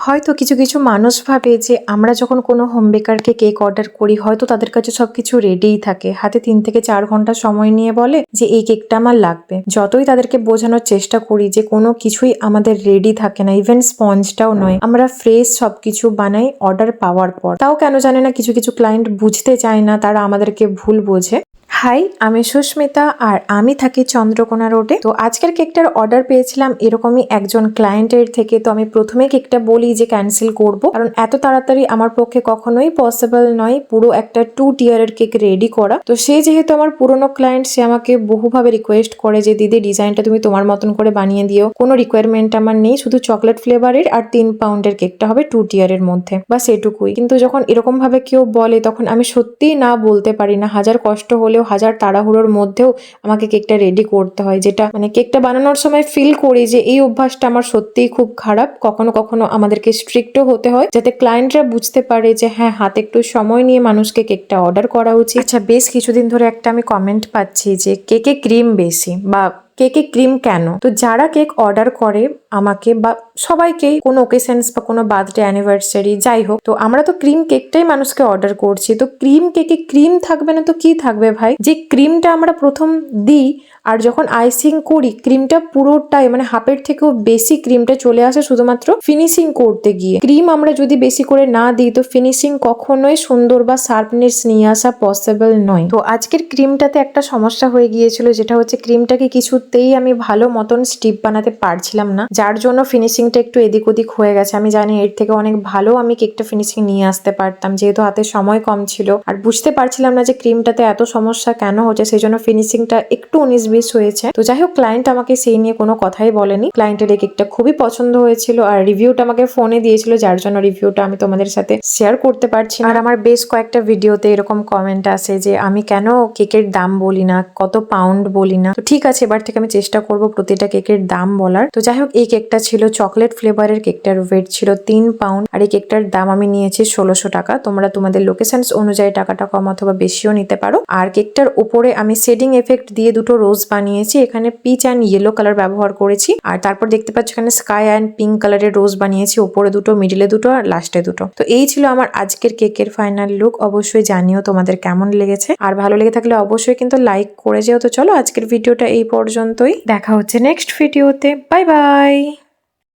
হয়তো কিছু কিছু মানুষ ভাবে যে আমরা যখন কোনো হোম বেকারকে কেক অর্ডার করি, হয়তো তাদের কাছে সবকিছু রেডিই থাকে। হাতে তিন থেকে চার ঘণ্টা সময় নিয়ে বলে যে, এই কেকটা আমার লাগবে। যতই তাদেরকে বোঝানোর চেষ্টা করি যে, কোনো কিছুই আমাদের রেডি থাকে না ইভেন স্পঞ্জটাও নয়। আমরা ফ্রেশ সবকিছু বানাই অর্ডার পাওয়ার পর। তাও কেন জানে না কিছু কিছু ক্লায়েন্ট বুঝতে চায় না, তারা আমাদেরকে ভুল বোঝে। হাই, আমি সুস্মিতা আর আমি থাকি চন্দ্রকোনা রোডে। তো আজকের কেকটার অর্ডার পেয়েছিলাম এরকমই একজন ক্লায়েন্টের থেকে। তো আমি প্রথমে কেকটা বলি যে ক্যান্সেল করব। কারণ এত তাড়াতাড়ি আমার পক্ষে কখনোই পসিবল নয় পুরো একটা টু টিয়ারের কেক রেডি করা। তো সে যেহেতু আমার পুরনো ক্লায়েন্ট, সে আমাকে বহুভাবে রিকোয়েস্ট করে যে, দিদি, ডিজাইনটা তুমি তোমার মতন করে বানিয়ে দিও। কোনো রিকোয়ারমেন্ট আমার নেই, শুধু চকলেট ফ্লেভারের আর তিন পাউন্ডের কেকটা হবে টু টিয়ারের মধ্যে। বা সেটুকুই কিন্তু যখন এরকম ভাবে কেউ বলে, তখন আমি সত্যিই না বলতে পারি না। হাজার কষ্ট হলেও হাজার তাড়াহুড়োর মধ্যেও আমাকে কেকটা রেডি করতে হয়, যেটা মানে কেকটা বানানোর সময় ফিল করি যে এই অভ্যাসটা আমার সত্যিই খুব খারাপ। কখনো কখনো আমাদেরকে স্ট্রিক্টও হতে হয়, যাতে ক্লায়েন্টরা বুঝতে পারে যে হ্যাঁ হাতে একটু সময় নিয়ে মানুষকে কেকটা অর্ডার করা উচিত। আচ্ছা বেশ কিছুদিন ধরে একটা আমি কমেন্ট পাচ্ছি যে কেকে ক্রিম বেশি বা কেকে ক্রিম কেন? তো যারা কেক অর্ডার করে আমাকে বা সবাইকেই কোনো ওকেশনস বা কোনো বার্থডে অ্যানিভার্সারি যাই হোক, তো আমরা তো ক্রিম কেকটাই মানুষকে অর্ডার করছি। তো ক্রিম কেকে ক্রিম থাকবে না তো কি থাকবে ভাই? যে ক্রিমটা আমরা প্রথম দিই আর যখন আইসিং করি ক্রিমটা পুরোটাই মানে হাফের থেকেও বেশি ক্রিমটা চলে আসে শুধুমাত্র ফিনিশিং করতে গিয়ে। ক্রিম আমরা যদি বেশি করে না দিই, তো ফিনিশিং কখনোই সুন্দর বা শার্পনেস নিয়ে আসা পসিবল নয়। তো আজকের ক্রিমটাতে একটা সমস্যা হয়ে গিয়েছিল, যেটা হচ্ছে ক্রিমটাকে কিছুতেই আমি ভালো মতন স্টিপ বানাতে পারছিলাম না। যার জন্য ফিনিশিংটা একটু এদিক ওদিক হয়ে গেছে। আমি জানি এর থেকে অনেক ভালো আমি কেকটা ফিনিশিং নিয়ে আসতে পারতাম, যেহেতু হাতে সময় কম ছিল। আর বুঝতে পারছিলাম না যে ক্রিমটাতে এত সমস্যা কেন হচ্ছে, সেই জন্য ফিনিশিংটা একটু উনিশ বিশ হয়েছে। তো যাই হোক ক্লায়েন্ট আমাকে সেই নিয়ে কোনো কথাই বলেনি। ক্লায়েন্টের এই কেকটা খুবই পছন্দ হয়েছিল আর রিভিউটা আমাকে ফোনে দিয়েছিল, যার জন্য রিভিউটা আমি তোমাদের সাথে শেয়ার করতে পারছি আর আমার বেশ কয়েকটা ভিডিওতে এরকম কমেন্ট আসে যে, আমি কেন কেকের দাম বলি না? কত পাউন্ড বলি না? তো ঠিক আছে, এবার থেকে আমি চেষ্টা করব প্রতিটা কেকের দাম বলার। তো যাই হোক, এই কেকটা ছিল চকলেট ফ্লেভারের, কেকটার ওয়েট ছিল তিন পাউন্ড। আর এই কেকটার দাম আমি নিয়েছি ষোলোশো টাকা। তোমরা তোমাদের লোকেশনস অনুযায়ী টাকাটা কম অথবা বেশিও নিতে পারো। আর কেকটার উপরে আমি শেডিং এফেক্ট দিয়ে দুটো রোজ বানিয়েছি। এখানে পিচ অ্যান্ড ইয়েলো কালার ব্যবহার করেছি। আর তারপর দেখতে পাচ্ছ এখানে স্কাই অ্যান্ড পিঙ্ক কালারের রোজ বানিয়েছি। উপরে দুটো মিডিলে দুটো আর লাস্টে দুটো। তো এই ছিল আমার আজকের কেকের ফাইনাল লুক অবশ্যই জানিও তোমাদের কেমন লেগেছে। আর ভালো লেগে থাকলে অবশ্যই কিন্তু লাইক করে যেও। তো চলো আজকের ভিডিওটা এই পর্যন্তই। দেখা হচ্ছে নেক্সট ভিডিওতে বাই বাই